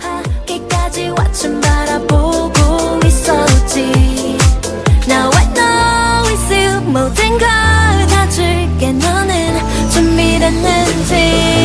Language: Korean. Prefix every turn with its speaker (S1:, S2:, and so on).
S1: 하기까지 와춤 바라보고 있었지. Now I know 모든 걸 다 줄게. 너는 준비됐는지.